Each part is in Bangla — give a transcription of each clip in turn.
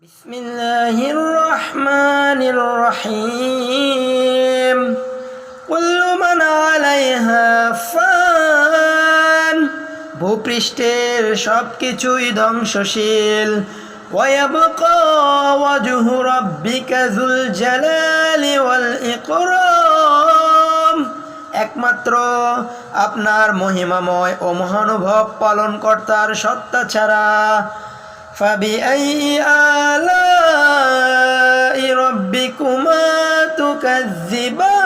بسم الله الرحمن الرحيم كل من عليها فان ভূপৃষ্ঠের সব কিছুই ধ্বংসশীল ويبقى وجه ربك ذو الجلال والإكرام একমাত্র আপনার মহিমাময় ও মহানুভব পালনকর্তার সত্তা ছাড়া فبأي آلاء ربكما تكذبان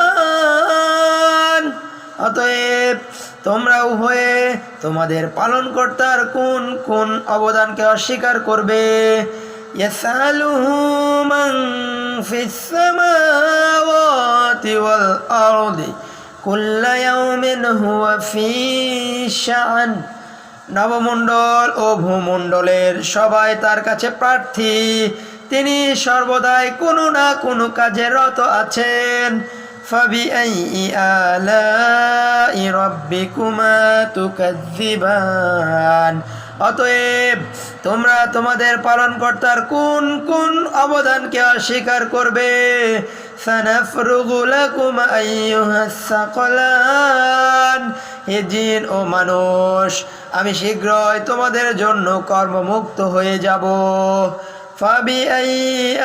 অতএব তোমরা উভয়ে তোমাদের পালনকর্তার কোন কোন অবদানকে অস্বীকার করবে يسأله من في السماوات والأرض নবমণ্ডল ও ভূমণ্ডলের সবাই তার কাছে প্রার্থী। তিনি সর্বদাই কোনো না কোনো কাজে রত আছেন। অতএব তোমরা তোমাদের পালনকর্তার কোন কোন অবদানকে অস্বীকার করবে? سنفرغ لكم أيها الثقلان হে জিন ও মানুষ আমি শীঘ্রই তোমাদের জন্য কর্মমুক্ত হয়ে যাব فبأي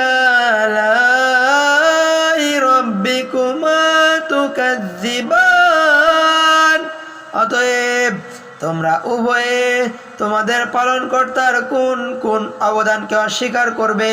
آلاء ربكما تكذبان অতএব তোমরা উভয়ে তোমাদের পালনকর্তার কোন কোন অবদানকে অস্বীকার করবে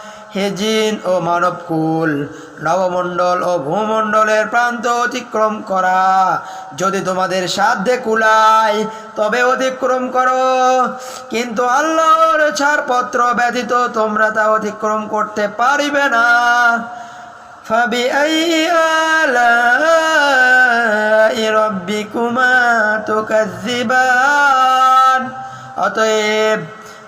হেজিন ও মানবকুল নবমণ্ডল ও ভূমণ্ডলের প্রান্ত অতিক্রম করা। যদি তোমাদের সাধ্যে কুলায়, তবে অতিক্রম করো। কিন্তু আল্লাহর ছাড়পত্র ব্যতীত তোমরা তা অতিক্রম করতে পারিবে না। ফাবি অতএব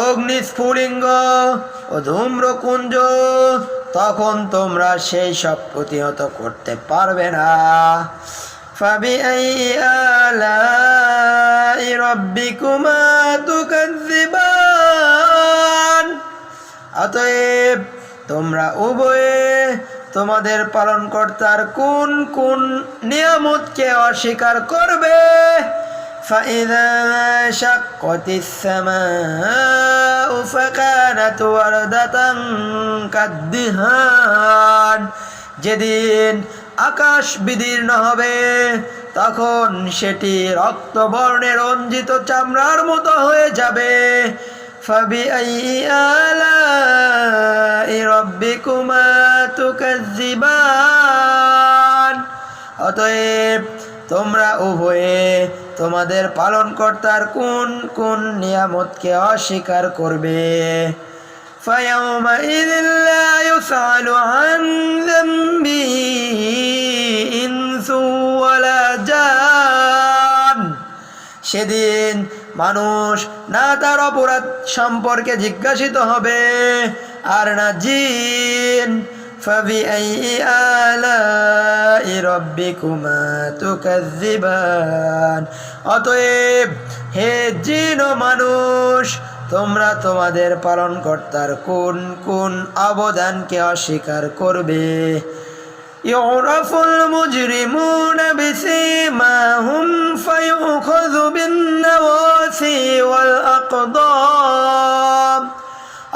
অগ্নিস্ফুলিঙ্গ ও ধূম্রকুঞ্জ তখন তোমরা সেই সব প্রতিহত করতে পারবে না فبأي آلاء ربكما تكذبان অতএব তোমরা উভয়ে তোমাদের পালনকর্তার কোন কোন নিয়ামতকে অস্বীকার করবে فإذا شقت السماء فكانت وردة كالدهان যেদিন আকাশ বিদীর্ণ হবে তখন সেটি রক্তবর্ণের রঞ্জিত চামড়ার মতো হয়ে যাবে فبأي آلاء ربكما تكذبان অতএব তোমরা উভয়ে তোমাদের পালনকর্তার কোন কোন নিয়ামতকে অস্বীকার করবে فيومئذ لا يسأل عن ذنبه إنس ولا جان সেদিন মানুষ না তার অপরাধ সম্পর্কে জিজ্ঞাসিত হবে আর না জিন فبأي آلاء ربكما تكذبان অতএব হে জিন ও মানুষ তোমরা তোমাদের পালনকর্তার কোন কোন অবদানকে অস্বীকার করবে يعرف المجرمون بسيماهم فيؤخذ بالنواسي والأقدام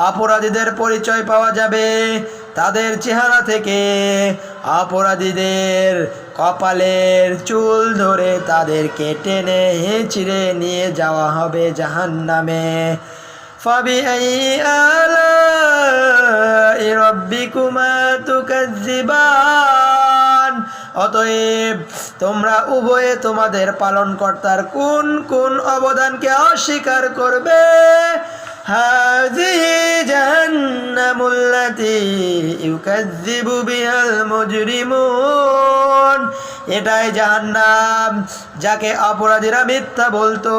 অপরাধীদের পরিচয় পাওয়া যাবে তাদের চেহারা থেকে অপরাধীদের কপালের চুল ধরে তাদেরকে টেনে হেঁচড়ে নিয়ে যাওয়া হবে জাহান নামে ফবি রব্বিকুমাতুকাজ্জিবান অতএব তোমরা উভয়ে তোমাদের পালনকর্তার কোন কোন অবদানকে অস্বীকার করবে? হাজিহি জাহান্নামুল্লাতি ইউকাজ্জিবু বিহাল মুজরিমুন এটাই জাহান্নাম যাকে অপরাধীরা মিথ্যা বলতো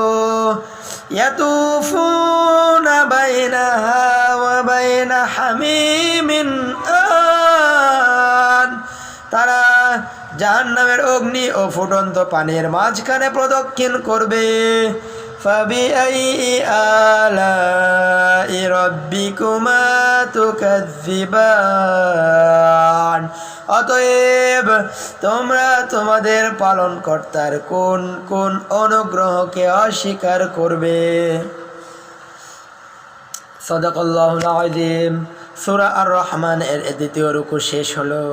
ইয়াতুফুনা বাইনাহা ওয়া বাইনা হামিমিন আন তারা জাহান্নামের অগ্নি ও ফুটন্ত পানির মাঝখানে প্রদক্ষিণ করবে فبأي آلاء ربكما تكذبان অতএব তোমরা তোমাদের পালনকর্তার কোন কোন অনুগ্রহকে অস্বীকার করবে সদকল্লাহুল আজিম সূরা আর রহমান এর দ্বিতীয় রুকু শেষ হলো